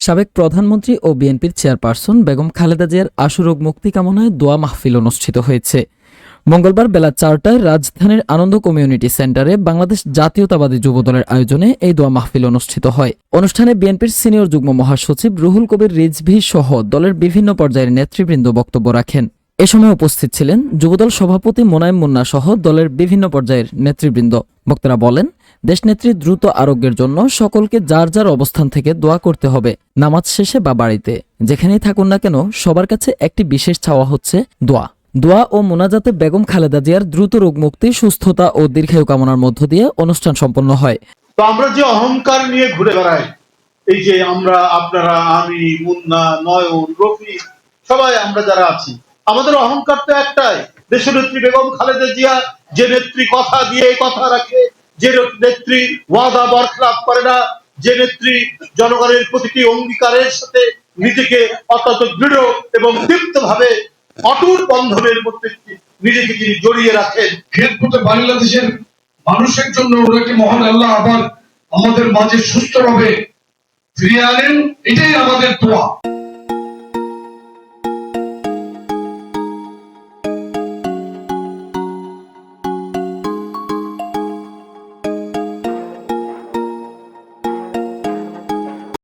সাবেক প্রধানমন্ত্রী ও বিএনপির চেয়ারপারসন বেগম খালেদা জিয়ার আশুরোগ মুক্তি কামনায় দোয়া মাহফিল অনুষ্ঠিত হয়েছে। মঙ্গলবার বেলা চারটায় রাজধানীর আনন্দ কমিউনিটি সেন্টারে বাংলাদেশ জাতীয়তাবাদী যুবদলের আয়োজনে এই দোয়া মাহফিল অনুষ্ঠিত হয়। অনুষ্ঠানে বিএনপির সিনিয়র যুগ্ম মহাসচিব রুহুল কবির রিজভি সহ দলের বিভিন্ন পর্যায়ের নেতৃবৃন্দ বক্তব্য রাখেন। এ সময় উপস্থিত ছিলেন যুবদল সভাপতি মোনায়েম মুন্না সহ দলের বিভিন্ন পর্যায়ের নেতৃবৃন্দ। বক্তারা বলেন দেশনেত্রী দ্রুত আরোগ্যের জন্য সকলকে যার যার অবস্থান থেকে দোয়া করতে হবে, নামাজ শেষে বা বাড়িতে। যেখানেই থাকুন না কেন, সবার কাছে একটি বিশেষ চাওয়া হচ্ছে দোয়া। দোয়া ও মোনাজাতে বেগম খালেদা জিয়ার দ্রুত রোগ মুক্তি সুস্থতা ও দীর্ঘায়ু কামনার মধ্য দিয়ে অনুষ্ঠান সম্পন্ন হয়। তো আমরা যে অহংকার নিয়ে ঘুরে বেড়াই, এই যে আমরা, আপনারা, আমি, মুন্না, নয়ন রফি সবাই আমরা যারা আছি, আমাদের অহংকার তো একটাই। দেশনেত্রী বেগম খালেদা জিয়া যে নেত্রী কথা দিয়ে, কথা রাখে যে নেত্রী ওয়াদা বরখলাপ করে না, যে নেত্রী জনগণের প্রতিটি অঙ্গীকারের সাথে নিজেকে অত্যন্ত দৃঢ় এবং দীপ্ত ভাবে অটুট বন্ধনের মধ্যে নিজেকে তিনি জড়িয়ে রাখেন। খেদমতে বাংলাদেশের মানুষের জন্য ওনাকে মহান আল্লাহ আবার আমাদের মাঝে সুস্থভাবে ফিরিয়ে আনেন, এটাই আমাদের দোয়া।